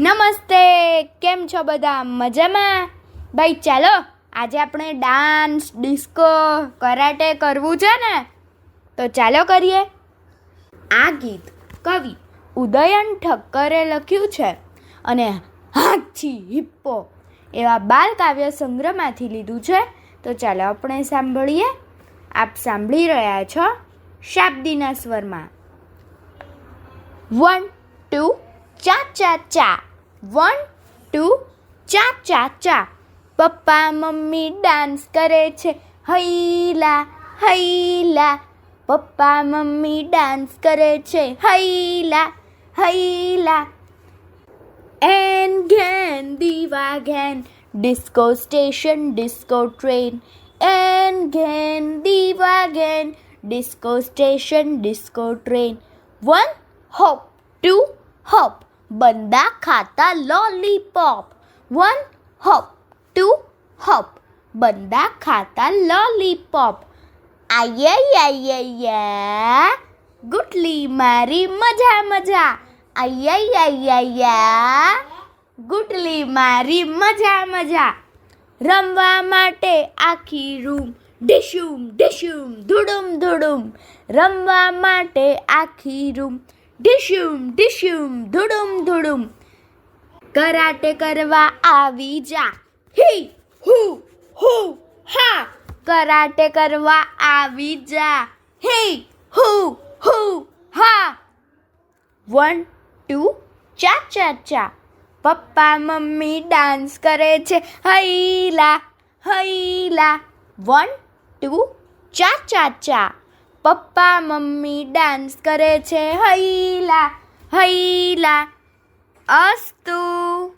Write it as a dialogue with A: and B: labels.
A: નમસ્તે, કેમ છો બધા? મજામાં? ભાઈ, ચાલો, આજે આપણે ડાન્સ, ડિસ્કો, કરાટે કરવું છે ને? તો ચાલો કરીએ. આ ગીત કવિ ઉદયન ઠક્કરે લખ્યું છે અને હાથી હિપ્પો એવા બાલ કાવ્ય સંગ્રહમાંથી લીધું છે. તો ચાલો આપણે સાંભળીએ. આપ સાંભળી રહ્યા છો શાબ્દીના સ્વરમાં. વન ટુ ચા ચા ચા વન, ટુ ચા ચા ચા પપ્પા, મમ્મી ડાન્સ કરે છે. હૈલા હૈલા. પપ્પા, મમ્મી ડાન્સ કરે છે. હૈલા હૈલા. એન, ઘેન, દીવા, ઘેન. Disco station, disco train. N, ઘેન, દીવા, ઘેન. Disco station, disco train. One, hop, two, hop. બંદા ખાતા lollipop one hop two hop બંદા ખાતા લોલીપોપ આય્યા ગુટલી મારી મજા મજા. આય્યા ગુટલી મારી મજા મજા. રમવા માટે આખી રૂમ ડિશુમ ડિશુમ ધુડુમ ધુડુમ. રમવા માટે આખી રૂમ ડિશુમ ડિશ્યુમ ધુડુમ ધુડુમ. કરાટે કરવા આવી જા. હી, હુ હુ, હા. કરાટે કરવા આવી જા. હી, હુ હુ, હા. વન, ટુ ચા ચા ચા પપ્પા, મમ્મી ડાન્સ કરે છે. હૈલા હૈલા. વન, ટુ ચા ચા ચા પપ્પા મમ્મી ડાન્સ કરે છે હૈલા હૈલા અસ્તુ.